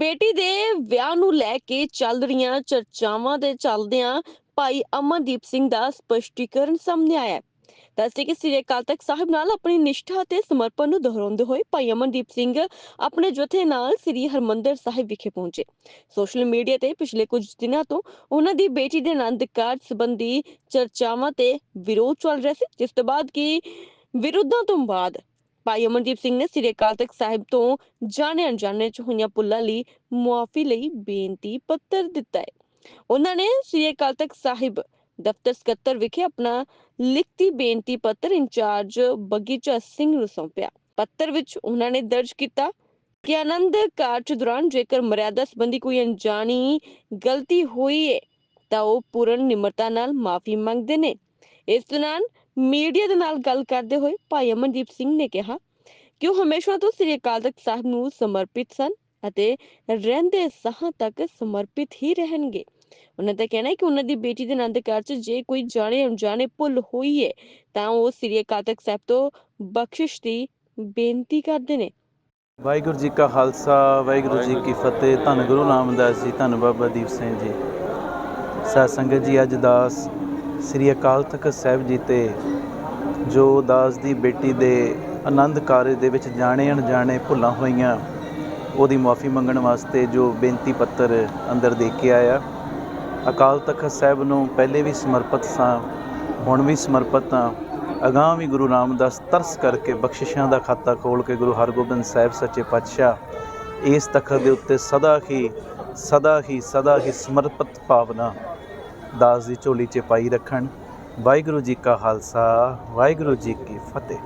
ਵਿਆਹ ਨੂੰ ਲੈ ਕੇ ਚੱਲ ਰਹੀਆਂ ਚਰਚਾਵਾਂ ਦੇ ਚੱਲਦਿਆਂ ਭਾਈ ਅਮਨਦੀਪ ਸਿੰਘ ਦਾ ਸਪਸ਼ਟੀਕਰਨ ਸਾਹਮਣੇ ਆਇਆ ਹੈ। ਦੱਸਦੇ ਕਿ ਸ੍ਰੀ ਅਕਾਲ ਤਖਤ ਸਾਹਿਬ ਨਾਲ ਆਪਣੀ ਨਿਸ਼ਠਾ ਤੇ ਸਮਰਪਣ ਨੂੰ ਦੁਹਰਾਉਂਦੇ ਹੋਏ ਭਾਈ ਅਮਨਦੀਪ ਸਿੰਘ ਆਪਣੇ ਜਥੇ ਨਾਲ ਸ੍ਰੀ ਹਰਮੰਦਰ ਸਾਹਿਬ ਵਿਖੇ ਪਹੁੰਚੇ। ਸੋਸ਼ਲ ਮੀਡੀਆ ਤੇ ਪਿਛਲੇ ਕੁਝ ਦਿਨਾਂ ਤੋਂ ਉਹਨਾਂ ਦੀ ਬੇਟੀ ਦੇ ਆਨੰਦ ਕਾਰਜ ਸੰਬੰਧੀ ਚਰਚਾਵਾਂ ਤੇ ਵਿਰੋਧ ਚੱਲ ਰਿਹਾ ਸੀ, ਜਿਸ ਤੋਂ ਬਾਅਦ ਕਿ ਵਿਰੋਧਾਂ ਤੋਂ ਬਾਅਦ ਭਾਈ ਅਮਨਦੀਪ ਸਿੰਘ ਨੇ ਸ੍ਰੀ ਅਕਾਲ ਤਖਤ ਸਾਹਿਬ ਤੋਂ ਜਾਣੇ ਅਣਜਾਣੇ ਚ ਹੋਈਆਂ ਪੁੱਲਾਂ ਲਈ ਮੁਆਫੀ ਲਈ ਬੇਨਤੀ ਪੱਤਰ ਦਿੱਤਾ ਹੈ। ਉਹਨਾਂ ਨੇ ਸ੍ਰੀ ਅਕਾਲ ਤਖਤ ਸਾਹਿਬ ਦਫ਼ਤਰ ਸਕੱਤਰ ਵਿਖੇ ਆਪਣਾ ਲਿਖਤੀ ਬੇਨਤੀ ਪੱਤਰ ਇੰਚਾਰਜ ਬਗੀਚਾ ਸਿੰਘ ਨੂੰ ਸੌਂਪਿਆ। ਪੱਤਰ ਵਿੱਚ ਉਹਨਾਂ ਨੇ ਦਰਜ ਕੀਤਾ ਕਿ ਆਨੰਦ ਕਾਰਜ ਦੌਰਾਨ ਜੇਕਰ ਮਰਿਆਦਾ ਸੰਬੰਧੀ ਕੋਈ ਅਣਜਾਣੀ ਗਲਤੀ ਹੋਈ ਹੈ ਤਾਂ ਉਹ ਪੂਰਨ ਨਿਮਰਤਾ ਨਾਲ ਮਾਫੀ ਮੰਗਦੇ ਨੇ। ਇਸ ਦੌਰਾਨ ਮੀਡੀਆ ਦੇ ਨਾਲ ਗੱਲ ਕਰਦੇ ਹੋਏ ਭਾਈ ਅਮਨਦੀਪ ਸਿੰਘ ਨੇ ਕਿਹਾ ਕਿ ਉਹ ਹਮੇਸ਼ਾ ਤੋਂ ਸ੍ਰੀ ਅਕਾਲ ਤਖਤ ਸਾਹਿਬ ਨੂੰ ਸਮਰਪਿਤ ਸਨ ਅਤੇ ਰਹਿੰਦੇ ਸਾਹਾਂ ਤੱਕ ਸਮਰਪਿਤ ਹੀ ਰਹਿਣਗੇ। ਉਹਨਾਂ ਦਾ ਕਹਿਣਾ ਹੈ ਕਿ ਉਹਨਾਂ ਦੀ ਬੇਟੀ ਦੇ ਆਨੰਦ ਕਾਰਜ 'ਚ ਜੇ ਕੋਈ ਜਾਣੇ ਅਣਜਾਣੇ ਭੁੱਲ ਹੋਈ ਹੈ ਤਾਂ ਉਹ ਸ੍ਰੀ ਅਕਾਲ ਤਖਤ ਸਾਹਿਬ ਤੋਂ ਬਖਸ਼ਿਸ਼ ਦੀ ਬੇਨਤੀ ਕਰਦੇ ਨੇ। ਵਾਹਿਗੁਰੂ ਜੀ ਕਾ ਖਾਲਸਾ ਵਾਹਿਗੁਰੂ ਜੀ ਕੀ ਫਤਿਹ। ਧੰਨ ਗੁਰੂ ਰਾਮਦਾਸ ਜੀ ਧੰਨ ਬਾਬਾ ਦੀਪ ਸਿੰਘ ਜੀ। ਸਾਧ ਸੰਗਤ ਜੀ ਅੱਜ ਦਾਸ ਸ੍ਰੀ ਅਕਾਲ ਤਖਤ ਸਾਹਿਬ ਜੀ ਤੇ ਜੋ ਦਾਸ ਦੀ ਬੇਟੀ ਦੇ ਆਨੰਦ ਕਾਰਜ ਦੇ ਵਿੱਚ ਜਾਣੇ ਅਣਜਾਣੇ ਭੁੱਲਾਂ ਹੋਈਆਂ, ਉਹਦੀ ਮਾਫੀ ਮੰਗਣ ਵਾਸਤੇ ਜੋ ਬੇਨਤੀ ਪੱਤਰ ਅੰਦਰ ਦੇ ਕੇ ਆਇਆ। ਅਕਾਲ ਤਖਤ ਸਾਹਿਬ ਨੂੰ ਪਹਿਲੇ ਵੀ ਸਮਰਪਿਤ ਸਾਂ, ਹੁਣ ਵੀ ਸਮਰਪਿਤ ਹਾਂ। ਅਗਾਂਹ ਵੀ ਗੁਰੂ ਰਾਮਦਾਸ ਤਰਸ ਕਰਕੇ ਬਖਸ਼ਿਸ਼ਾਂ ਦਾ ਖਾਤਾ ਖੋਲ ਕੇ ਗੁਰੂ ਹਰਗੋਬਿੰਦ ਸਾਹਿਬ ਸੱਚੇ ਪਾਤਸ਼ਾਹ ਇਸ ਤਖਤ ਦੇ ਉੱਤੇ ਸਦਾ ਹੀ ਸਦਾ ਹੀ ਸਦਾ ਹੀ ਸਮਰਪਿਤ ਭਾਵਨਾ ਦਾਸ ਦੀ ਝੋਲੀ 'ਚ ਪਾਈ ਰੱਖਣ। ਵਾਹਿਗੁਰੂ ਜੀ ਕਾ ਖਾਲਸਾ ਵਾਹਿਗੁਰੂ ਜੀ ਕੀ ਫਤਿਹ।